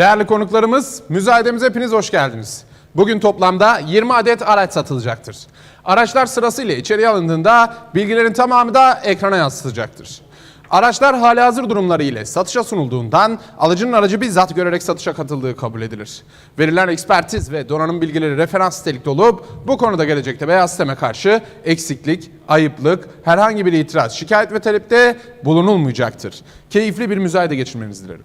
Değerli konuklarımız, müzayedemize hepiniz hoş geldiniz. Bugün toplamda 20 adet araç satılacaktır. Araçlar sırasıyla içeriye alındığında bilgilerin tamamı da ekrana yansıtacaktır. Araçlar hali hazır durumları ile satışa sunulduğundan alıcının aracı bizzat görerek satışa katıldığı kabul edilir. Verilen ekspertiz ve donanım bilgileri referans nitelikte olup bu konuda gelecekte beyaz sisteme karşı eksiklik, ayıplık, herhangi bir itiraz, şikayet ve talepte bulunulmayacaktır. Keyifli bir müzayede geçirmenizi dilerim.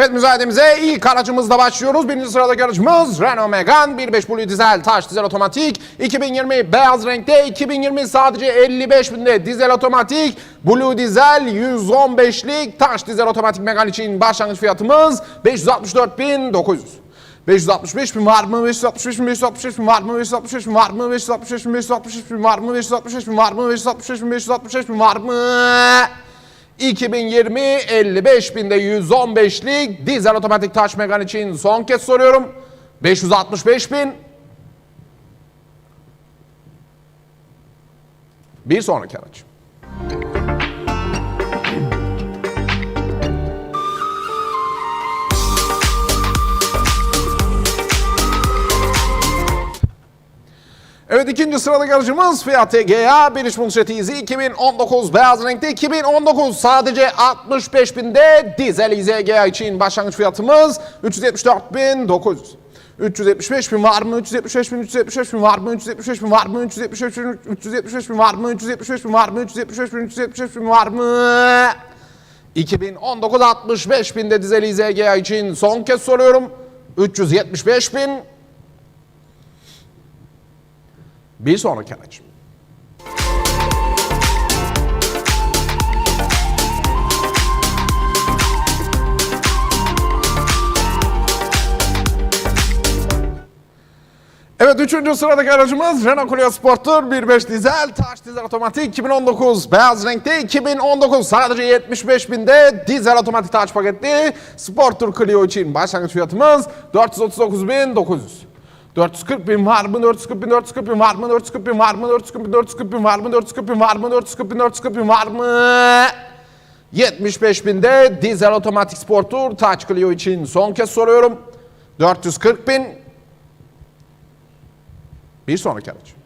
Evet müzayedemize ilk aracımızla başlıyoruz. Birinci sıradaki aracımız Renault Megane 1.5 Blue dizel taş dizel otomatik 2020 beyaz renkte 2020 sadece 55 binde dizel otomatik Blue dizel 115'lik taş dizel otomatik Megane için başlangıç fiyatımız 564.900 565 bin var mı? 565 bin 565 bin var mı? 565 bin var mı? 565 bin 565 bin var mı? 565 bin var mı? 565 bin 565 bin var mı? 2020 55 binde 115'lik dizel otomatik taş megan için son kez soruyorum. 565 bin. Bir sonraki araç. Evet ikinci sıradaki aracımız Fiat Egea 1 iç Multijet Easy 2019 beyaz renkte 2019 sadece 65 binde dizel Egea için başlangıç fiyatımız 374.900 375 bin var mı? 375 bin, 375 bin var mı? 375 bin var mı? 375 bin, 375 bin var mı? 375 bin var mı? 375 bin, 375 bin var mı? 2019 65 binde dizel Egea için son kez soruyorum. 375 bin. Bir sonraki araç. Evet üçüncü sıradaki aracımız Renault Clio Sport'tur. 1.5 dizel, taş dizel otomatik 2019. Beyaz renkte 2019. Sadece 75 binde dizel otomatik taş paketli Sport'tur Clio için başlangıç fiyatımız 439.900. 440 bin var mı? 440 bin, 440 bin var mı? 440 bin var mı? 440 bin, 440 bin var mı? 440 bin var mı? 440 bin, 440 bin var mı? 75 binde dizel otomatik sportur Touch Clio için son kez soruyorum. 440 bin. Bir sonraki araç.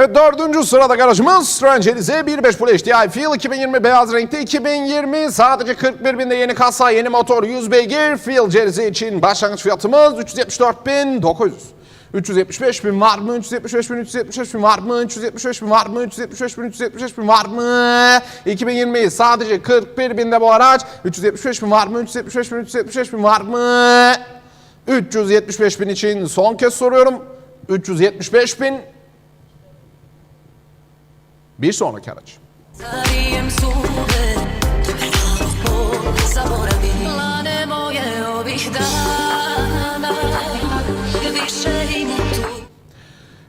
Evet dördüncü sıradaki aracımız Strange Elize 1.5 Full HDI Feel 2020 beyaz renkte 2020 sadece 41 binde yeni kasa yeni motor 100 beygir Feel Cerize için başlangıç fiyatımız 374.900 375 bin var mı? 375 bin, 375 bin var mı? 375 bin var mı? 375 bin, 375 bin var mı? 2020 sadece 41 binde bu araç. 375 bin var mı? 375 bin, 375 bin var mı? 375 bin için son kez soruyorum. 375 bin. Bir sonraki araç. Tu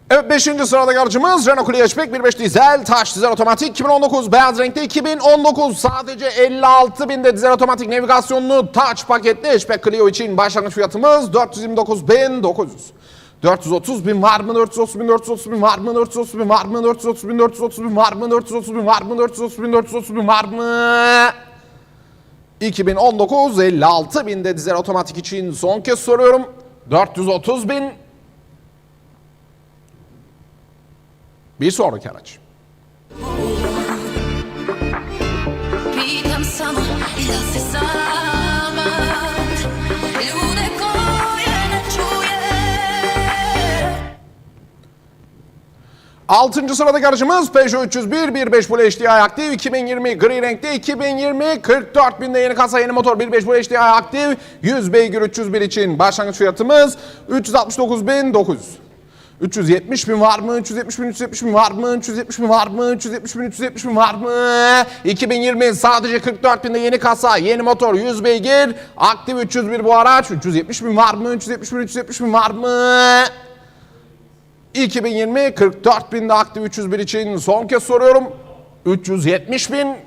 Evet 5. sıradaki aracımız Renault Clio Hatchback 1.5 dizel taş dizel otomatik. 2019 beyaz renkte 2019 sadece 56 binde dizel otomatik navigasyonlu touch paketli hatchback Clio için başlangıç fiyatımız 429.900 430 bin var mı? 430 bin, 430 bin var mı? 430 bin var mı? 430 bin, 430 bin var mı? 430 bin var mı? 430 bin, 430 bin var mı? 2019 56 binde dizel otomatik için son kez soruyorum. 430 bin. Bir sonraki araç. İ 6. sıradaki aracımız Peugeot 301 1.5 Full HDI aktif 2020 gri renkte 2020 44 binde yeni kasa yeni motor 1.5 Full HDI aktif 100 beygir 301 için başlangıç fiyatımız 369.900 370 bin var mı? 370 bin, 370 bin var mı? 370 bin var mı? 370 bin, 370 bin var mı? 2020 sadece 44 binde yeni kasa, yeni motor, 100 beygir, aktif 301 bu araç. 370 bin var mı? 370 bin, 370 bin var mı? 2020 44 binde aktif 301 için son kez soruyorum. 370 bin.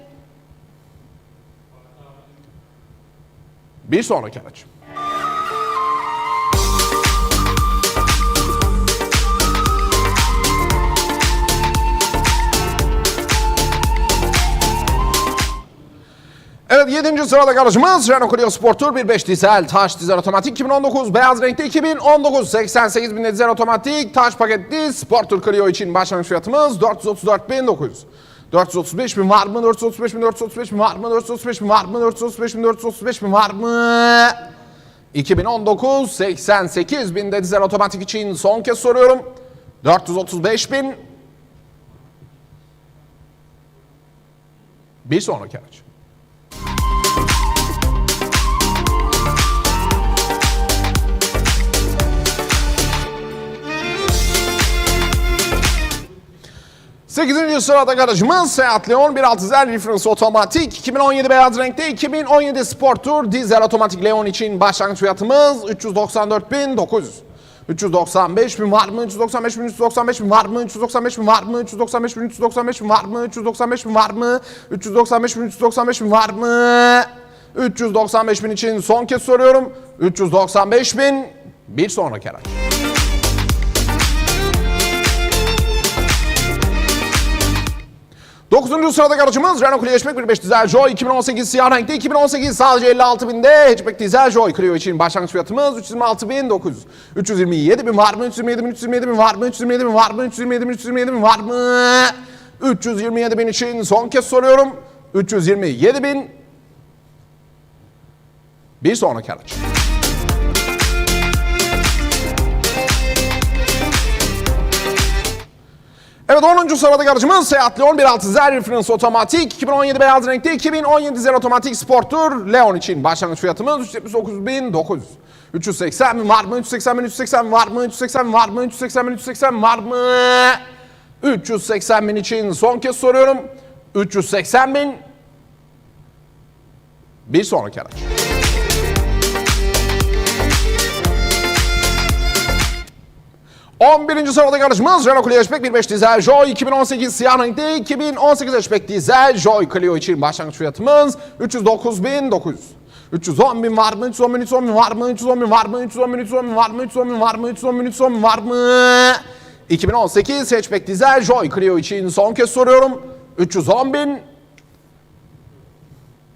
Bir sonraki araç. Evet 7. sırada aracımız Renault Clio Sport Tour 1.5 dizel taş dizel otomatik 2019 beyaz renkte 2019 88 bin dizel otomatik taş paketli Sport Tour Clio için başlangıç fiyatımız 434.900 435 bin var mı? 435 bin 435 bin var mı? 435 bin var mı? 435 bin 435 bin var mı? 2019 88 bin dizel otomatik için son kez soruyorum. 435 bin. Bir sonraki araç. Sekizinci sırada aracımız Seat Leon 1.6 Reference Otomatik 2017 beyaz renkte 2017 Sport Tour dizel otomatik Leon için başlangıç fiyatımız 394.900 395 bin var mı? 395 bin 395 bin var mı? 395 bin var mı? 395 bin 395 bin var mı? 395 bin var mı? 395 bin 395 bin var mı? 395 bin için son kez soruyorum. 395 bin bir sonraki araç. Dokuzuncu sıradaki aracımız Renault Clio Hatchback 1.5 dizel Joy. 2018 siyah renkte 2018 sadece 56 binde. Hatchback dizel Joy. Clio için başlangıç fiyatımız 326.900 327 bin var mı 327 bin 327 bin? Var mı 327 bin? Var mı 327 bin 327 bin? Var mı 327 bin için son kez soruyorum. 327 bin. Bir sonraki araç. Evet 10. sırada aracımız Seat Leon 1.6 Zer Otomatik 2017 beyaz renkte 2017 Zer Otomatik Sport Tour Leon için başlangıç fiyatımız 379.900 380 bin var mı? 380 bin 380 bin var mı? 380 bin var mı? 380 bin 380 bin var mı? 380 bin için son kez soruyorum. 380 bin bir sonraki araç. On birinci sırada aracımız Renault Clio Hatchback 1.5 dizel Joy 2018 siyah renkte 2018 Hatchback dizel Joy Clio için başlangıç fiyatımız 309.900 310 bin var mı? 310 bin, 310 bin var mı? 310 bin var mı? 310 bin, 310 bin var mı? 310 bin var mı? 310 bin, 310 bin var mı? 2018 Hatchback dizel Joy Clio için son kez soruyorum. 310 bin.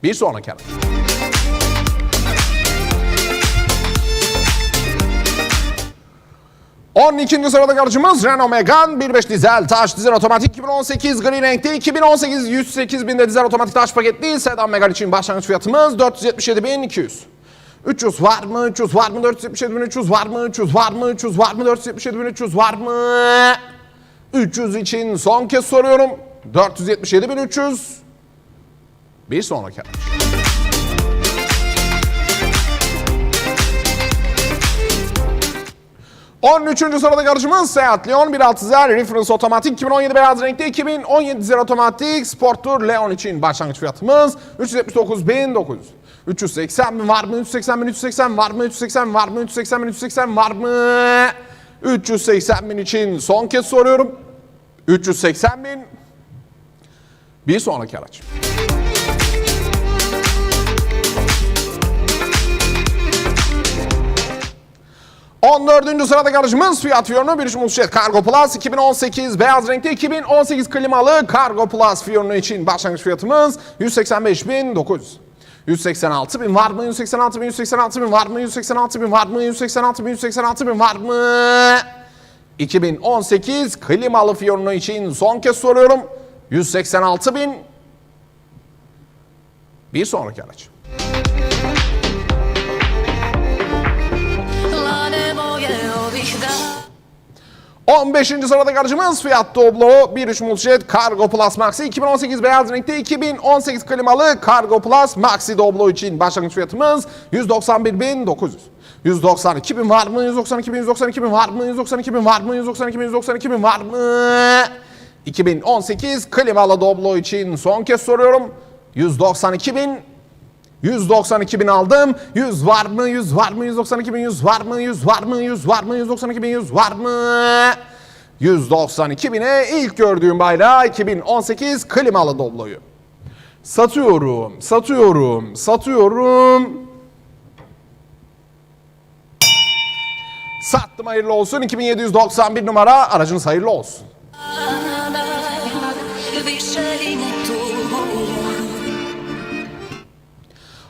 Bir sonraki araç. 12. sırada aracımız Renault Megane 1.5 dizel taş dizel otomatik 2018 gri renkte 2018 108 binde dizel otomatik taş paketli sedan Megane için başlangıç fiyatımız 477.200 300 var mı? 300 var mı? 477.300 var mı? 300 var mı? 300 var mı? 477.300 var mı? 300 için son kez soruyorum. 477.300 bir sonraki araç. 13. sırada aracımız Seat Leon 1.6 Zer Reference Otomatik 2017 beyaz renkte 2017 Zer Otomatik Sport Tour Leon için başlangıç fiyatımız 379.900 380 bin var mı? 380 bin 380 var mı? 380 var mı? 380 bin 380 var mı? 380 bin için son kez soruyorum. 380 bin bir sonraki araç. 14. sırada aracımız Fiat Fiorino 1.3 Multijet Cargo Plus 2018 beyaz renkte 2018 klimalı Cargo Plus Fiorino için başlangıç fiyatımız 185.900 186 bin var mı? 186 bin, 186 bin var mı? 186 bin var mı? 186 bin, 186 bin var mı? 2018 klimalı Fiorino için son kez soruyorum. 186 bin. Bir sonraki araç. 15. sırada aracımız Fiat Doblo 1.3 Multijet Cargo Plus Maxi 2018 beyaz renkte 2018 klimalı Cargo Plus Maxi Doblo için başlangıç fiyatımız 191.900. 192 bin var mı? 192 bin, 192 bin var mı? 192 bin var mı? 192 bin, 192 bin var mı? 2018 klimalı Doblo için son kez soruyorum. 192 bin 192 bin aldım. 100 var mı? 100 var mı? 192 bin 100 var mı? 100 var mı? 100 var mı? 192 bin 100 var mı? 192 bine ilk gördüğüm bayrağı 2018 klimalı Doblo'yu. Satıyorum, satıyorum, satıyorum. Sattım hayırlı olsun. 2791 numara aracınız hayırlı olsun.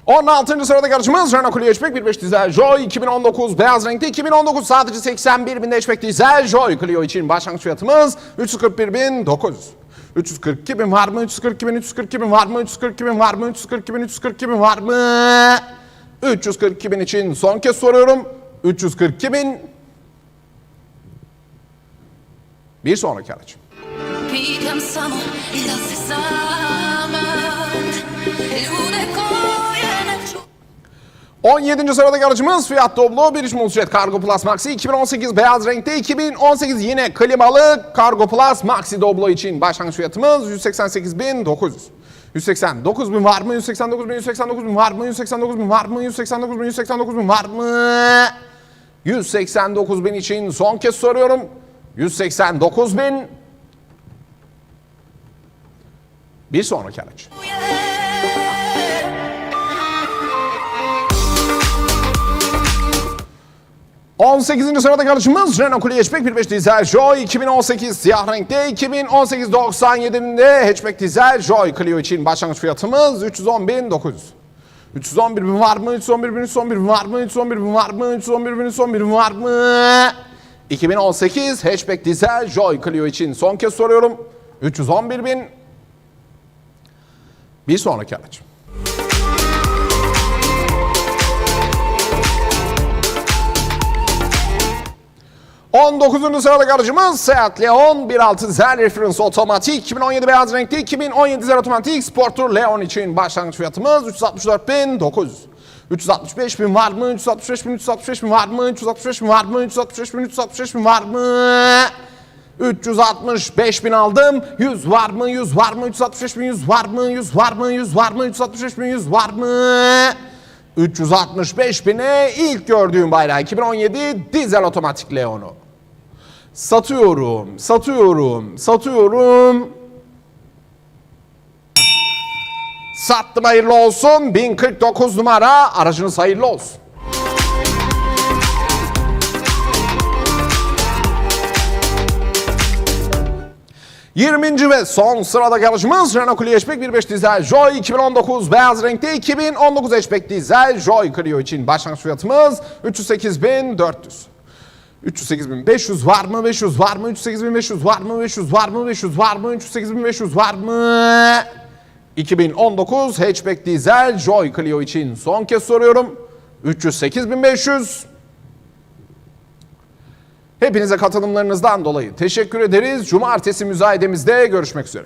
16. sırada aracımız Renault Clio Hatchback 1.5 dizel Joy 2019 beyaz renkte 2019 sadece 81 binde hatchback dizel Joy Clio için başlangıç fiyatımız 341 bin 900. 342 bin var mı? 342 bin, 342 bin var mı? 342 bin var mı? 342 bin, 342 bin var mı? 342 bin için son kez soruyorum. 342 bin. Bir sonraki araç. Kan samma lass 17. sıradaki aracımız Fiat Doblo 1.3 Multijet Cargo Plus Maxi 2018 beyaz renkte 2018 yine klimalı Cargo Plus Maxi Doblo için başlangıç fiyatımız 188.900. 189 bin var mı? 189 bin, 189 bin var mı? 189 bin var mı? 189 bin, 189 bin var mı? 189 bin için son kez soruyorum. 189 bin. Bir sonraki araç. 18. sırada karşımız Renault Clio Hatchback 1.5 dizel Joy 2018 siyah renkte 2018 97'inde hatchback dizel Joy Clio için başlangıç fiyatımız 310.900. 311 bin var mı? 311 bin, 311 bin var mı? 311 bin var mı? 311 bin, 311 bin var mı? 2018 hatchback dizel Joy Clio için son kez soruyorum. 311 bin. Bir sonraki araç. 19. sırada aracımız Seat Leon 1.6 Zel Reference Otomatik 2017 beyaz renkli 2017 Zel Otomatik Sport Tour Leon için başlangıç fiyatımız 364.900 365 bin var mı? 365 bin, 365 bin var mı? 365 bin var mı? 365 bin, 365 bin var mı? 365 bin aldım. 100 var mı? 100 var mı? 365 bin 100 var mı? 100 var mı? 100 var mı? 365 bin 100 var mı? 365 bine ilk gördüğüm bayrağı 2017 dizel otomatik Leon'u. Satıyorum, satıyorum, satıyorum. Sattım hayırlı olsun. 1049 numara aracınız hayırlı olsun. 20. ve son sıradaki aracımız Renault Clio Hatchback 1.5 dizel Joy 2019 beyaz renkte 2019 hatchback dizel Joy Clio için başlangıç fiyatımız 308.400. 308.500 var mı? 500 var mı? 308.500 var mı? 500 var mı? 500 var mı? 308.500 var mı? 2019 hatchback dizel Joy Clio için son kez soruyorum. 308.500 Hepinize katılımlarınızdan dolayı teşekkür ederiz. Cumartesi müzayedemizde görüşmek üzere.